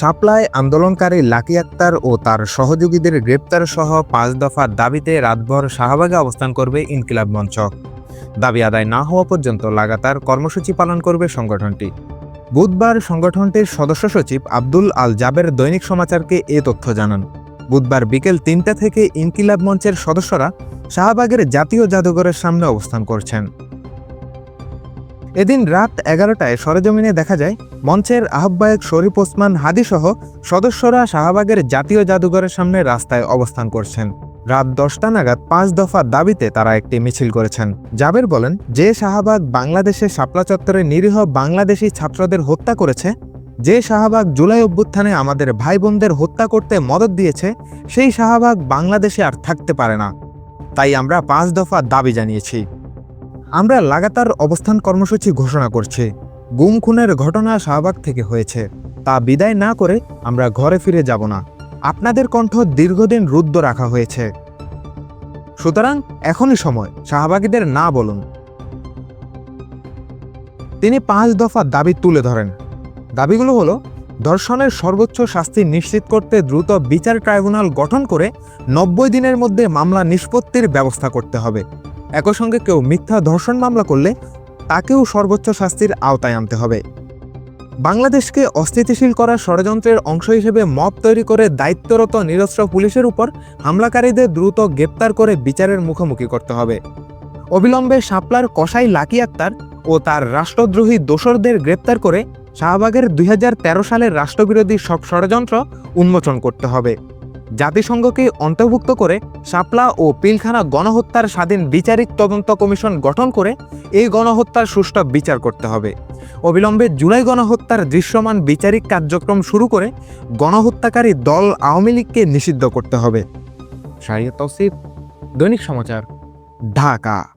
শাপলায় আন্দোলনকারী লাকি আক্তার ও তার সহযোগীদের গ্রেপ্তার সহ পাঁচ দফার দাবিতে রাতভর শাহবাগে অবস্থান করবে ইনকিলাব মঞ্চ। দাবি আদায় না হওয়া পর্যন্ত লাগাতার কর্মসূচি পালন করবে সংগঠনটি। বুধবার সংগঠনটির সদস্য সচিব আব্দুল আল জাবের দৈনিক সমাচারকে এ তথ্য জানান। বুধবার বিকেল তিনটা থেকে ইনকিলাব মঞ্চের সদস্যরা শাহবাগের জাতীয় জাদুঘরের সামনে অবস্থান করছেন। এদিন রাত এগারোটায় সরেজমিনে দেখা যায়, মঞ্চের আহ্বায়ক শরীফ ওসমান হাদিসহ সদস্যরা শাহবাগের জাতীয় জাদুঘরের সামনে রাস্তায় অবস্থান করছেন। রাত দশটা নাগাদ পাঁচ দফা দাবিতে তারা একটি মিছিল করেছেন। জাবের বলেন, যে শাহবাগ বাংলাদেশের শাপলা চত্বরে নিরীহ বাংলাদেশি ছাত্রদের হত্যা করেছে, যে শাহবাগ জুলাই অভ্যুত্থানে আমাদের ভাই বোনদের হত্যা করতে মদত দিয়েছে, সেই শাহবাগ বাংলাদেশে আর থাকতে পারে না। তাই আমরা পাঁচ দফা দাবি জানিয়েছি। আমরা লাগাতার অবস্থান কর্মসূচি ঘোষণা করছি। গুম খুনের ঘটনা শাহবাগ থেকে হয়েছে। তা বিদায় না করে আমরা ঘরে ফিরে যাব না। আপনাদের কণ্ঠ দীর্ঘদিন রুদ্ধ রাখা হয়েছে। সুতরাং এখনই সময়, শাহবাগীদের না বলুন। তিনি পাঁচ দফা দাবি তুলে ধরেন। দাবিগুলো হলো, ধর্ষণের সর্বোচ্চ শাস্তি নিশ্চিত করতে দ্রুত বিচার ট্রাইব্যুনাল গঠন করে নব্বই দিনের মধ্যে মামলা নিষ্পত্তির ব্যবস্থা করতে হবে। একই সঙ্গে কেউ মিথ্যা ধর্ষণ মামলা করলে তাকেও সর্বোচ্চ শাস্তির আওতায় আনতে হবে। বাংলাদেশকে অস্থিতিশীল করার ষড়যন্ত্রের অংশ হিসেবে মব তৈরি করে দায়িত্বরত নিরস্ত্র পুলিশের উপর হামলাকারীদের দ্রুত গ্রেপ্তার করে বিচারের মুখোমুখি করতে হবে। অবিলম্বে শাপলার কসাই লাকি আক্তার ও তার রাষ্ট্রদ্রোহী দোসরদের গ্রেপ্তার করে শাহবাগের দুই হাজার তেরো সালের রাষ্ট্রবিরোধী সব ষড়যন্ত্র উন্মোচন করতে হবে। জাতিসংঘকে অন্তর্ভুক্ত করে শাপলা ও পিলখানা গণহত্যার স্বাধীন বিচারিক তদন্ত কমিশন গঠন করে এই গণহত্যার সুষ্ঠু বিচার করতে হবে। অবিলম্বে জুলাই গণহত্যার দৃশ্যমান বিচারিক কার্যক্রম শুরু করে গণহত্যাকারী দল আওয়ামী লীগকে নিষিদ্ধ করতে হবে। সারিয়া তৌসিফ, দৈনিক সমাচার, ঢাকা।